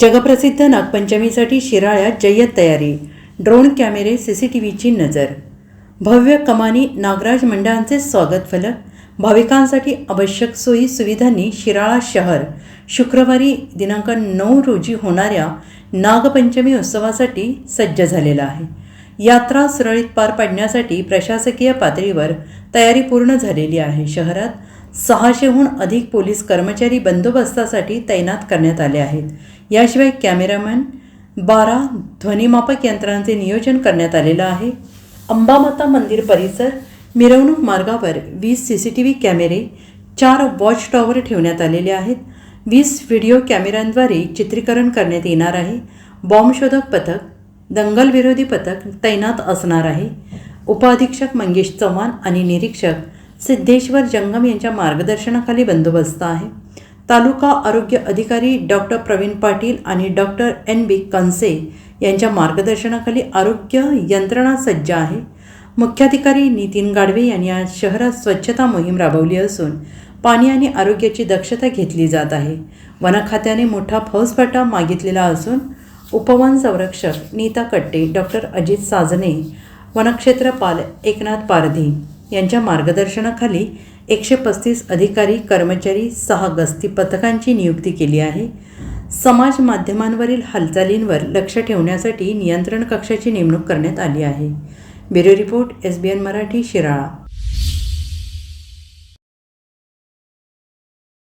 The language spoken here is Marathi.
जगप्रसिद्ध नागपंचमीसाठी शिराळ्यात जय्यत तयारी ड्रोन कॅमेरे सी सी टी व्हीची नजर. भव्य कमानी नागराज मंडळांचे स्वागत फलक. भाविकांसाठी आवश्यक सोयी सुविधांनी शिराळा शहर. शुक्रवारी दिनांक नऊ रोजी होणाऱ्या नागपंचमी उत्सवासाठी सज्ज झालेला आहे. यात्रा सुरळीत पार पाडण्यासाठी प्रशासकीय पातळीवर तयारी पूर्ण झालेली आहे. शहरात सहाशेहून अधिक पोलीस कर्मचारी बंदोबस्तासाठी तैनात करण्यात आले आहेत. याशिवाय कॅमेरामॅन बारा ध्वनिमापक यंत्रांचे नियोजन करण्यात आलेलं आहे. अंबामाता मंदिर परिसर मिरवणूक मार्गावर वीस सी सी टी व्ही कॅमेरे चार वॉच टॉवर ठेवण्यात आलेले आहेत. वीस व्हिडिओ कॅमेऱ्यांद्वारे चित्रीकरण करण्यात येणार आहे. बॉम्बशोधक पथक दंगलविरोधी पथक तैनात असणार आहे. उपअधीक्षक मंगेश चव्हाण आणि निरीक्षक सिद्धेश्वर जंगम यांच्या मार्गदर्शनाखाली बंदोबस्त आहे. तालुका आरोग्य अधिकारी डॉक्टर प्रवीण पाटील आणि डॉक्टर एन बी कंसे यांच्या मार्गदर्शनाखाली आरोग्य यंत्रणा सज्ज आहे. मुख्याधिकारी नितीन गाडवे यांनी आज शहरात स्वच्छता मोहीम राबवली असून पाणी आणि आरोग्याची दक्षता घेतली जात आहे. वन खात्याने मोठा फौजफाटा मागितलेला असून उपवन संरक्षक नीता कट्टे डॉक्टर अजित साजने वनक्षेत्रपाल एकनाथ पारधी यांच्या मार्गदर्शनाखाली एकशे पस्तीस अधिकारी कर्मचारी सहा गस्ती पथकांची नियुक्ती केली आहे. समाज माध्यमांवरील हालचालींवर लक्ष ठेवण्यासाठी नियंत्रण कक्षाची नेमणूक करण्यात आली आहे. Bureau report S B N Marathi Shirala.